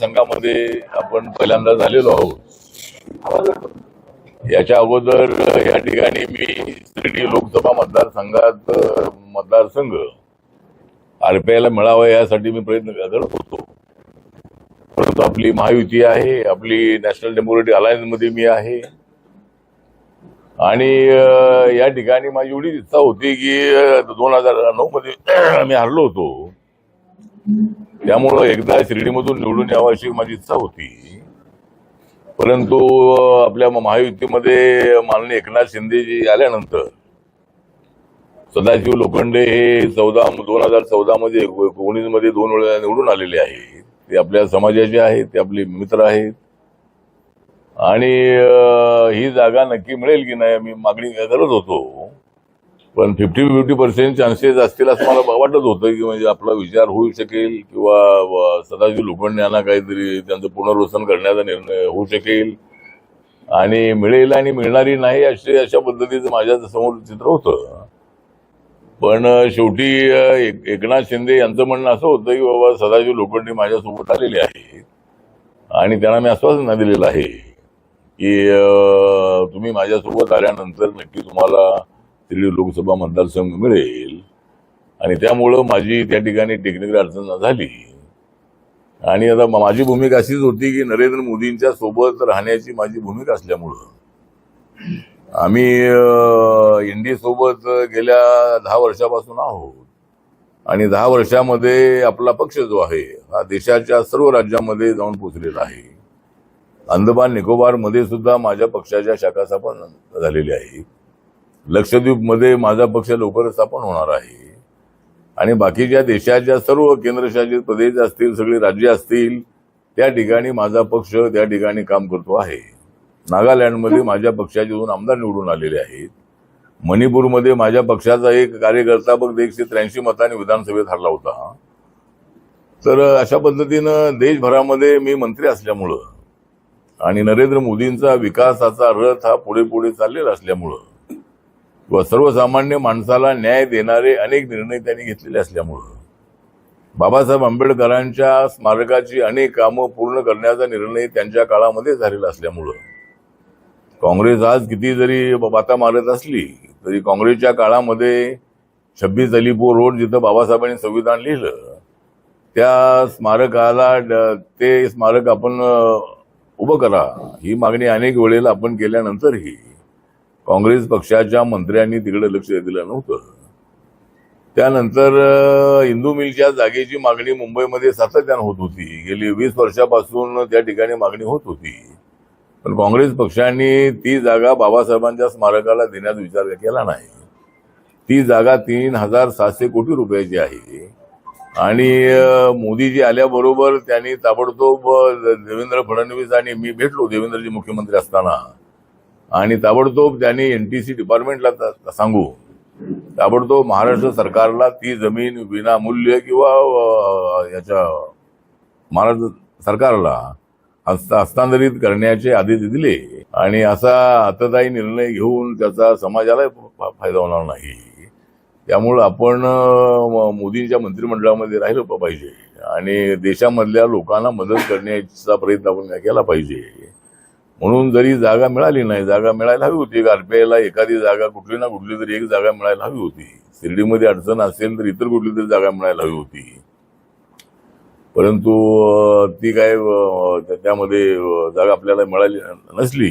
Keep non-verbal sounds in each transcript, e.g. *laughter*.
संघामध्ये आपण पहिल्यांदा झालेलो आहोत. याच्या अगोदर या ठिकाणी मी शिर्डी लोकसभा मतदारसंघात मतदारसंघ आरपीआयला मिळावा यासाठी मी प्रयत्न करत होतो. परंतु आपली महायुती आहे आपली नॅशनल डेमोक्रेटिक अलायन्समध्ये मी आहे. आणि या ठिकाणी माझी एवढी इच्छा होती की दोन हजार नऊ मध्ये *clears throat* मी हरलो होतो. त्यामुळं एकदा शिर्डीमधून निवडून यावं अशी माझी इच्छा होती. परंतु आपल्या महायुतीमध्ये माननीय एकनाथ शिंदेजी आल्यानंतर सदाशिव लोखंडे हे चौदा दोन हजार चौदा मध्ये एकोणीसमध्ये दोन वेळा निवडून आलेले आहेत. ते आपल्या समाजाचे आहेत ते आपले मित्र आहेत. आणि ही जागा नक्की मिळेल की नाही मी मागणी करत होतो. पण फिफ्टी फिफ्टी पर्सेंट चान्सेस असतील असं मला वाटत होतं की म्हणजे आपला विचार होऊ शकेल किंवा व सदाशिव लोखंडे यांना काहीतरी त्यांचं पुनर्वसन करण्याचा निर्णय होऊ शकेल. आणि मिळेल आणि मिळणारी नाही असे अशा पद्धतीचं माझ्यासमोर चित्र होतं. पण शेवटी एक- एकनाथ शिंदे यांचं म्हणणं असं होतं की बाबा सदाशिव लोखंडे माझ्यासोबत आलेले आहेत. आणि त्यांना मी आश्वासन दिलेलं आहे की तुम्ही माझ्यासोबत आल्यानंतर नक्की तुम्हाला दिल्ली लोकसभा मतदारसंघ मिळेल. आणि त्यामुळं माझी त्या ठिकाणी टेक्निकल अडचण झाली. आणि आता माझी भूमिका अशीच होती की नरेंद्र मोदींच्या सोबत राहण्याची माझी भूमिका असल्यामुळं. आम्ही एनडीए सोबत गेल्या दहा वर्षापासून आहोत. आणि दहा वर्षामध्ये आपला पक्ष जो आहे हा देशाच्या सर्व राज्यामध्ये जाऊन पोचलेला आहे. अंदमान निकोबारमध्ये सुद्धा माझ्या पक्षाच्या शाखा स्थापन झालेल्या आहेत. लक्षद्वीपमध्ये माझा पक्ष लवकरच स्थापन होणार आहे. आणि बाकीच्या देशाच्या सर्व केंद्रशासित प्रदेश असतील सगळी राज्य असतील त्या ठिकाणी माझा पक्ष त्या ठिकाणी काम करतो आहे. नागालँडमध्ये माझ्या पक्षाचे दोन आमदार निवडून आलेले आहेत. मणिपूरमध्ये माझ्या पक्षाचा एक कार्यकर्ता बघ एकशे त्र्याऐंशी मतांनी विधानसभेत हरला होता. तर अशा पद्धतीनं देशभरामध्ये मी मंत्री असल्यामुळं आणि नरेंद्र मोदींचा विकासाचा रथ हा पुढे पुढे चाललेला असल्यामुळं व सर्वसामान्य माणसाला न्याय देणारे अनेक निर्णय त्यांनी घेतलेले असल्यामुळं. बाबासाहेब आंबेडकरांच्या स्मारकाची अनेक कामं पूर्ण करण्याचा निर्णय त्यांच्या काळामध्ये झालेला असल्यामुळं. काँग्रेस आज किती जरी बाता मारत असली तरी काँग्रेसच्या काळामध्ये छब्बीस अलीपूर रोड जिथं बाबासाहेबांनी संविधान लिहिलं त्या स्मारकाला ते स्मारक आपण उभं करा. ही मागणी अनेक वेळेला आपण केल्यानंतरही काँग्रेस पक्षाच्या मंत्र्यांनी तिकडे लक्ष दिलं नव्हतं. त्यानंतर इंदू मिलच्या जागेची मागणी मुंबईमध्ये सातत्यानं होत होती. गेली वीस वर्षापासून त्या ठिकाणी मागणी होत होती. पण काँग्रेस पक्षांनी ती जागा बाबासाहेबांच्या स्मारकाला देण्याचा विचार केला नाही. ती जागा तीन हजार सातशे कोटी रुपयाची आहे. आणि मोदीजी आल्याबरोबर त्यांनी ताबडतोब देवेंद्र फडणवीस आणि मी भेटलो देवेंद्रजी मुख्यमंत्री असताना. आणि ताबडतोब त्यांनी एनटीसी डिपार्टमेंटला सांगू. ताबडतोब महाराष्ट्र सरकारला ती जमीन विनामूल्य किंवा याच्या महाराष्ट्र सरकारला हस्तांतरित करण्याचे आदेश दिले. आणि असा हातदायी निर्णय घेऊन त्याचा समाजाला फायदा होणार नाही. त्यामुळं आपण मोदींच्या मंत्रिमंडळामध्ये राहिलं पाहिजे. आणि देशामधल्या लोकांना मदत करण्याचा प्रयत्न आपण केला पाहिजे? म्हणून जरी जागा मिळाली नाही जागा मिळायला हवी होती. आरपीआयला एखादी जागा कुठली ना कुठली तरी एक जागा मिळायला हवी होती. शिर्डीमध्ये अडचण असेल तर इतर कुठली तरी जागा मिळायला हवी होती. परंतु ती काय त्यामध्ये जागा आपल्याला मिळाली नसली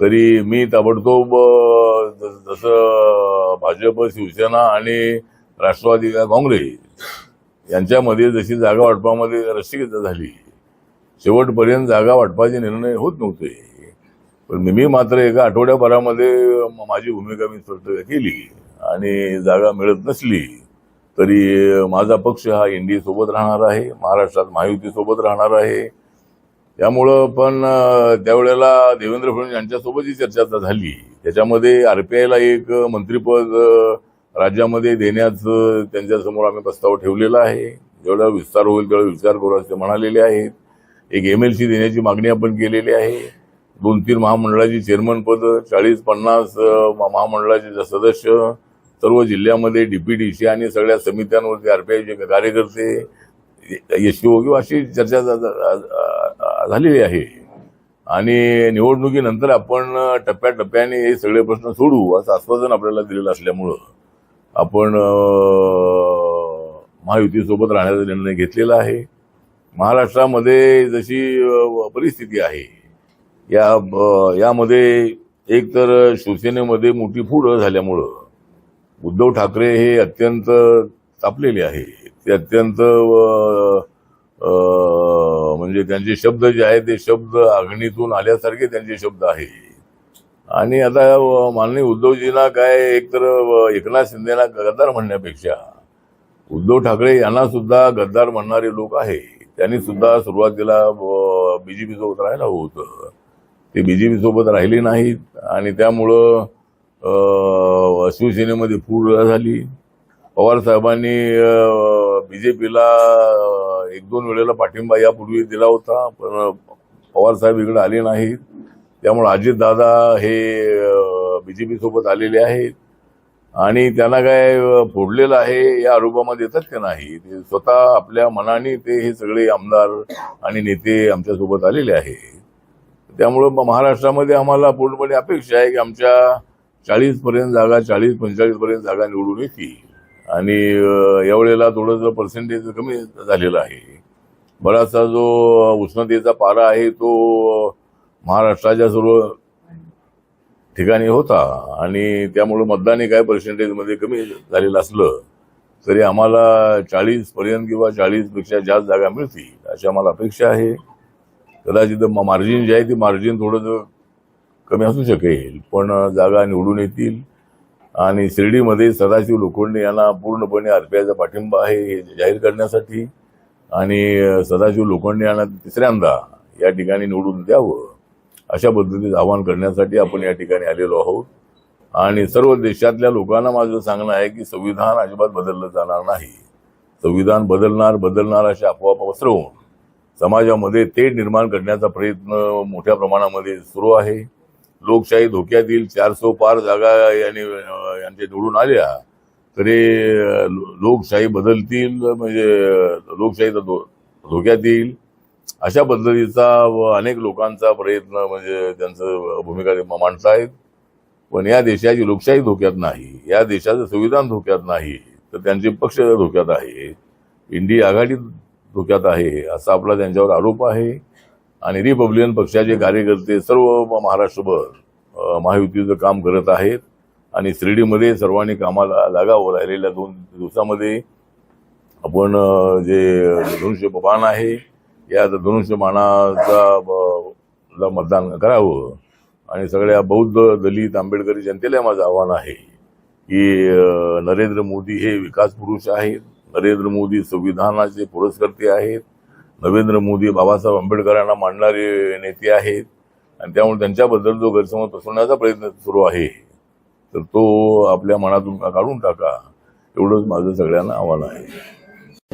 तरी मी ताबडतोब जसं भाजप शिवसेना आणि राष्ट्रवादी काँग्रेस यांच्यामध्ये जशी जागा वाटपामध्ये रस्सीगत झाली शेवटपर्यंत जागा वाटपाचे निर्णय होत नव्हते. पण मी मात्र एका आठवड्याभरामध्ये माझी भूमिका मी स्पष्ट केली आणि जागा मिळत नसली तरी माझा पक्ष हा एनडीए सोबत राहणार आहे महाराष्ट्रात महायुती सोबत राहणार आहे. त्यामुळं पण त्यावेळेला देवेंद्र फडणवीस यांच्यासोबतही चर्चा झाली. त्याच्यामध्ये आरपीआयला एक मंत्रीपद राज्यामध्ये देण्याचं त्यांच्यासमोर आम्ही प्रस्ताव ठेवलेला आहे. जेवढा विस्तार होईल तेवढा विचार करू असे म्हणालेले आहेत. एक एमएलसी देण्याची मागणी आपण केलेली आहे. दोन तीन महामंडळाची चेअरमन पद चाळीस पन्नास महामंडळाचे सदस्य सर्व जिल्ह्यामध्ये डीपीडीसी आणि सगळ्या समित्यांवरती आरपीआयचे कार्यकर्ते यशवी किंवा अशी चर्चा झालेली आहे. आणि निवडणुकीनंतर आपण टप्प्याटप्प्याने हे सगळे प्रश्न सोडवू असं आश्वासन आपल्याला दिलेलं असल्यामुळं आपण महायुतीसोबत राहण्याचा निर्णय घेतलेला आहे. महाराष्ट्रामध्ये जशी परिस्थिती आहे या यामध्ये एक तर शिवसेनेमध्ये मोठी फूट झाल्यामुळं उद्धव ठाकरे हे अत्यंत तापलेले आहे. ते अत्यंत म्हणजे त्यांचे शब्द जे आहेत ते शब्द अग्नीतून आल्यासारखे त्यांचे शब्द आहे. आणि आता माननीय उद्धवजींना काय एकतर एकनाथ शिंदेना गद्दार म्हणण्यापेक्षा उद्धव ठाकरे यांना सुद्धा गद्दार म्हणणारे लोक आहे त्यांनी सुद्धा सुरुवातीला बीजेपी सोबत राहायला हवं होतं. ते बीजेपी सोबत राहिले नाहीत आणि त्यामुळं शिवसेनेमध्ये फूट झाली. पवार साहेबांनी बीजेपीला एक दोन वेळेला पाठिंबा यापूर्वी दिला होता पण पवार साहेब इकडे आले नाहीत. त्यामुळे अजितदादा हे बीजेपी सोबत आलेले आहेत. आणि त्यांना काय फोडलेलं आहे या आरोपामध्ये का नाही? ते स्वतः आपल्या मनाने ते हे सगळे आमदार आणि नेते आमच्यासोबत आलेले आहे. त्यामुळं महाराष्ट्रामध्ये आम्हाला पूर्णपणे अपेक्षा आहे की आमच्या चाळीस पर्यंत जागा चाळीस पंचेचाळीस पर्यंत जागा निवडून येतील. आणि यावेळेला थोडंसं पर्सेंटेज कमी झालेलं आहे. बराचसा जो उष्णतेचा पारा आहे तो महाराष्ट्राच्या सर्व ठिकाणी होता. आणि त्यामुळे मतदानही काय पर्सेंटेजमध्ये कमी झालेलं असलं तरी आम्हाला चाळीस पर्यंत किंवा चाळीसपेक्षा जास्त जागा मिळतील अशी आम्हाला अपेक्षा आहे. कदाचित मार्जिन जे आहे ती मार्जिन थोडंसं कमी असू शकेल पण जागा निवडून येतील. आणि शिर्डीमध्ये सदाशिव लोखंडे यांना पूर्णपणे आरपीआयचा पाठिंबा आहे हे जाहीर करण्यासाठी. आणि सदाशिव लोखंडे यांना तिसऱ्यांदा या ठिकाणी निवडून द्यावं. अशा पद्धतीचं आवाहन करण्यासाठी आपण या ठिकाणी आलेलो आहोत. आणि सर्व देशातल्या लोकांना माझं सांगणं आहे की संविधान अजिबात बदललं जाणार नाही. संविधान बदलणार बदलणार अशा अफवा पसरवून समाजामध्ये ते निर्माण करण्याचा प्रयत्न मोठ्या प्रमाणामध्ये सुरू आहे. लोकशाही धोक्यात येईल चारसो पार जागा यांनी यांच्या निवडून आल्या तरी लो- लोकशाही बदलतील म्हणजे लोकशाहीचा लोकशाही धो- धोक्यात येईल. अशा पद्धतीचा व अनेक लोकांचा प्रयत्न म्हणजे त्यांचं भूमिका ते मांडतायत. पण या देशाची लोकशाही धोक्यात नाही. या देशाचं संविधान धोक्यात नाही. तर त्यांचे पक्ष धोक्यात आहे. इंडिया आघाडी धोक्यात आहे. असा आपला त्यांच्यावर आरोप आहे. आणि रिपब्लिकन पक्षाचे कार्यकर्ते सर्व महाराष्ट्रभर महायुतीचं काम करत आहेत. आणि शिर्डीमध्ये सर्वांनी कामाला लागावं राहिलेल्या दोन दिवसामध्ये आपण जे धनुष्यपान आहे या धनुष्यबाणाचा ब- ला मतदान करावं. आणि सगळ्या बौद्ध दलित आंबेडकरी जनतेला माझं आव्हान आहे की नरेंद्र मोदी हे विकास पुरुष आहेत. नरेंद्र मोदी संविधानाचे पुरस्कर्ते आहेत. नरेंद्र मोदी बाबासाहेब आंबेडकरांना मांडणारे नेते आहेत. आणि त्यामुळे त्यांच्याबद्दल जो गैरसमज पसरवण्याचा प्रयत्न सुरू आहे तर तो आपल्या मनातून का- काढून टाका. एवढंच माझं सगळ्यांना आव्हान आहे.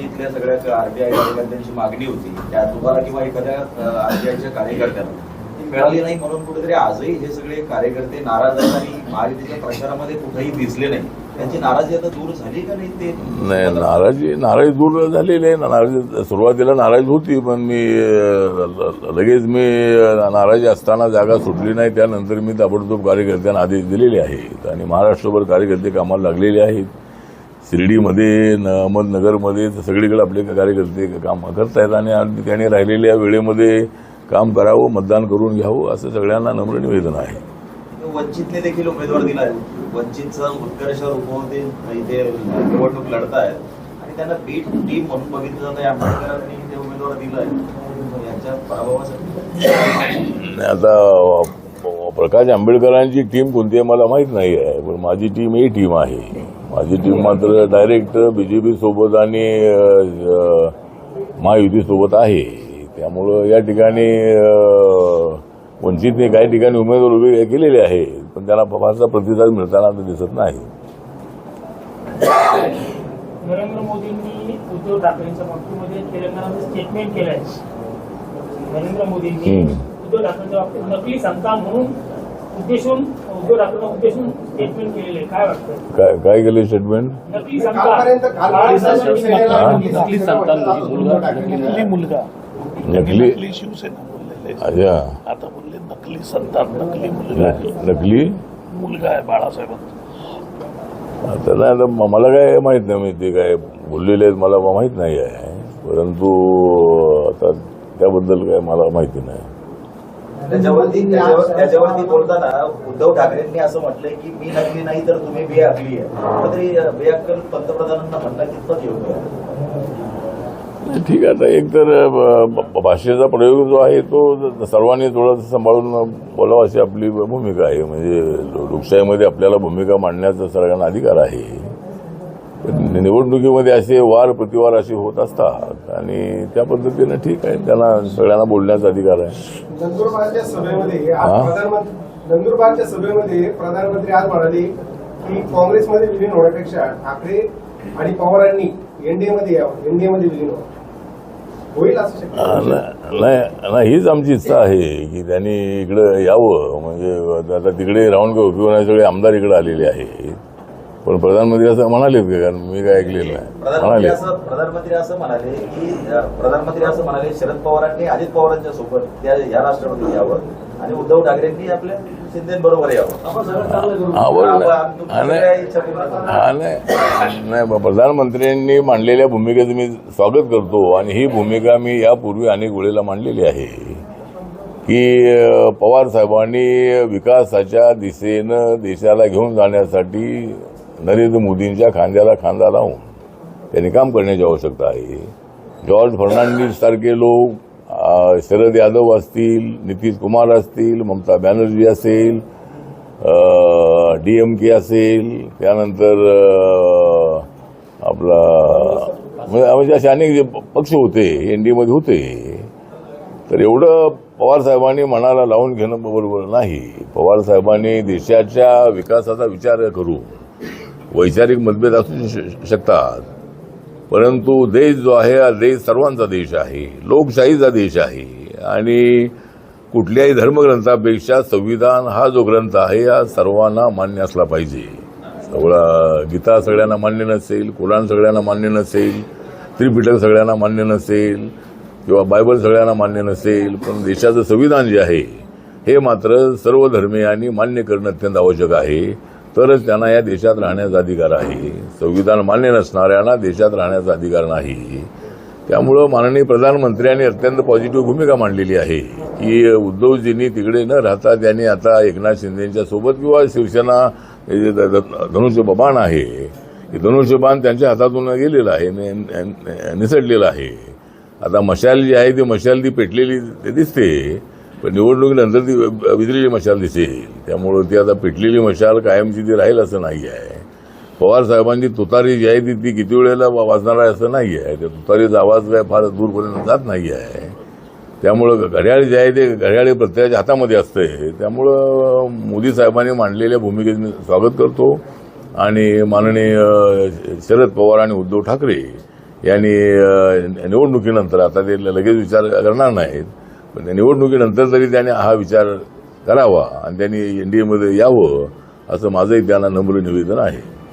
इथल्या सगळ्या आरबीआय कार्यकर्त्यांची मागणी होती. त्या तुम्हाला किंवा एखाद्या आरबीआयच्या कार्यकर्त्यांना ती मिळाली नाही म्हणून कुठेतरी आजही हे सगळे कार्यकर्ते नाराज आहेत आणि महायुतीच्या प्रचारामध्ये कुठेही दिसले नाही. त्यांची नाराजी आता दूर झाली का नाही ते? नाही नाराजी नाराजी दूर झालेली आहे. नाराजी सुरुवातीला नाराजी होती पण मी लगेच मी नाराजी असताना जागा सुटली नाही. त्यानंतर मी ताबडतोब कार्यकर्त्यांना आदेश दिलेले आहेत आणि महाराष्ट्रभर कार्यकर्ते कामाला लागलेले आहेत. शिर्डीमध्ये न- अहमदनगरमध्ये तर सगळीकडे आपले कार्यकर्ते काम करतायत आणि आणि त्यांनी राहिलेल्या वेळेमध्ये काम करावं मतदान करून घ्यावं असं सगळ्यांना नम्र निवेदन आहे. वंचितने देखील उमेदवार दिला आहे. वंचितचा उत्कर्ष रूपवते इथे निवडणूक लढतायत. आणि त्यांना बीट टीम म्हणून बघितलं जात आहे आंबेडकरांनी ते उमेदवार दिलं आहे यांच्या पराभवासाठी. आता प्रकाश आंबेडकरांची टीम कोणती आहे मला माहीत नाही आहे पण माझी टीम ए टीम आहे. माझी टीम मात्र डायरेक्ट बीजेपी सोबत आणि महायुती सोबत आहे. त्यामुळं या ठिकाणी वंचितने काही ठिकाणी उमेदवार उभे केलेले आहेत पण त्याला फारसा प्रतिसाद मिळताना आता दिसत नाही. नरेंद्र मोदींनी उद्धव ठाकरेंच्या बाबतीमध्ये तेलंगणामध्ये स्टेटमेंट केलं आहे नरेंद्र मोदींनी. उद्धव ठाकरेंच्या बाबतीत नकली संतान म्हणून उद्देशून उद्धव ठाकरेंना उद्देशून स्टेटमेंट केलेले काय वाटतं? काय काय केले स्टेटमेंट नकली संतान नकली संतान मुलगा नकली मुलगा. नकली? नकली शिवसेना आता बोलले नकली संतान नकली मुलगा. नकली? मुलगा आहे बाळासाहेबांचा आता नाही आता मला काय माहीत नाही मी ते काय बोललेले आहेत मला माहीत नाही आहे. परंतु आता त्याबद्दल काय मला माहिती नाही. त्याच्यावरती त्याच्यावर- त्याच्यावरती बोलताना उद्धव ठाकरेंनी असं म्हटलंय की मी नकली नाही तर तुम्ही बेअकली आहे. कुठेतरी बेअक्कल पंतप्रधानांना म्हणणं कितपत योग्य आहे. ठीक आहे. आता एक तर भाषेचा प्रयोग जो आहे तो सर्वांनी थोडंसं सांभाळून बोलावा अशी आपली भूमिका आहे. म्हणजे लोकशाहीमध्ये आपल्याला भूमिका मांडण्याचा सगळ्यांना अधिकार आहे. निवडणुकीमध्ये असे वार प्रतिवार असे होत असतात आणि त्या पद्धतीनं ठीक आहे. त्यांना सगळ्यांना बोलण्याचा अधिकार आहे. नंदुरबारच्या सभेमध्ये नंदुरबारच्या सभेमध्ये प्रधानमंत्री आज म्हणाले की काँग्रेसमध्ये विलीन होण्यापेक्षा ठाकरे आणि पवारांनी एनडीएमध्ये यावं. एनडीएमध्ये विलीन व्हावं. नाही हीच आमची इच्छा आहे की त्यांनी इकडे यावं. म्हणजे आता तिकडे उपयोग नाही सगळे आमदार इकडे आलेले आहेत. पण प्रधानमंत्री असं म्हणालेत का? कारण मी काय ऐकलेलं नाही. प्रधानमंत्री म्हणाले असं प्रधानमंत्री असं म्हणाले की अ, प्रधानमंत्री असं म्हणाले शरद पवारांनी अजित पवारांच्या सोबत त्या या राष्ट्रपती यावं आणि उद्धव ठाकरेंनी आपल्या शिंदेबरोबर यावं. हा बरं आपण- नाही. तुमची हा, नाही. काय इच्छा पूर्ण करा. हा नाही. नाही बा, प्रधानमंत्र्यांनी मांडलेल्या भूमिकेचं मी स्वागत करतो आणि ही भूमिका मी यापूर्वी अनेक वेळेला मांडलेली आहे. की अ, पवार साहेबांनी विकासाच्या दिशेनं देशाला घेऊन जाण्यासाठी नरेंद्र मोदींच्या खांद्याला खांदा लावून त्यांनी काम करण्याची आवश्यकता आहे. जॉर्ज फर्नांडिस सारखे लोक शरद यादव असतील नितीश कुमार असतील ममता बॅनर्जी असेल डीएमके असेल त्यानंतर आपला म्हणजे असे अनेक जे पक्ष होते एनडीएमध्ये होते तर एवढं पवार साहेबांनी मनाला लावून घेणं बरोबर नाही. पवार साहेबांनी देशाच्या विकासाचा विचार करून वैचारिक मतभेद असू श- शकतात. परंतु देश जो आहे हा देश सर्वांचा देश आहे लोकशाहीचा देश आहे. आणि कुठल्याही धर्मग्रंथापेक्षा संविधान हा जो ग्रंथ आहे हा सर्वांना मान्य असला पाहिजे. सगळा गीता सगळ्यांना मान्य नसेल कुराण सगळ्यांना मान्य नसेल त्रिपिटक सगळ्यांना मान्य नसेल किंवा बायबल सगळ्यांना मान्य नसेल पण देशाचं संविधान जे आहे हे मात्र सर्व धर्मियांनी मान्य करणं अत्यंत आवश्यक आहे. तरच त्यांना या देशात राहण्याचा अधिकार आहे. संविधान मान्य नसणाऱ्यांना देशात राहण्याचा अधिकार नाही. त्यामुळं माननीय प्रधानमंत्र्यांनी अत्यंत पॉझिटिव्ह भूमिका मांडलेली आहे. की उद्धवजींनी तिकडे न राहता त्यांनी आता एकनाथ शिंदेच्या सोबत किंवा शिवसेना धनुष्यबाण आहे हे धनुष्यबाण त्यांच्या हातातून गेलेलं आहे नि- निसटलेलं आहे. आता मशाल जी आहे ती मशाल ती पेटलेली दिसते. पण निवडणुकीनंतर ती विजलेली मशाल दिसेल. त्यामुळं ती आता पिटलेली मशाल कायमची ती राहील असं नाही आहे पवार साहेबांची तुतारी जी आहे ती ती किती वेळेला वा- वाजणार आहे असं नाही आहे त्या तुतारीचा आवाज काय फार दूरपर्यंत जात नाही आहे त्यामुळं घड्याळ जे आहे ते घड्याळ प्रत्येकाच्या हातामध्ये असते त्यामुळं मोदी साहेबांनी मांडलेल्या भूमिकेचं मी स्वागत करतो. आणि माननीय शरद पवार आणि उद्धव ठाकरे यांनी निवडणुकीनंतर आता ते लगेच विचार करणार नाहीत. पण त्या निवडणुकीनंतर तरी त्याने हा विचार करावा आणि त्यांनी एनडीएमध्ये यावं असं माझंही त्यांना नम्र निवेदन आहे.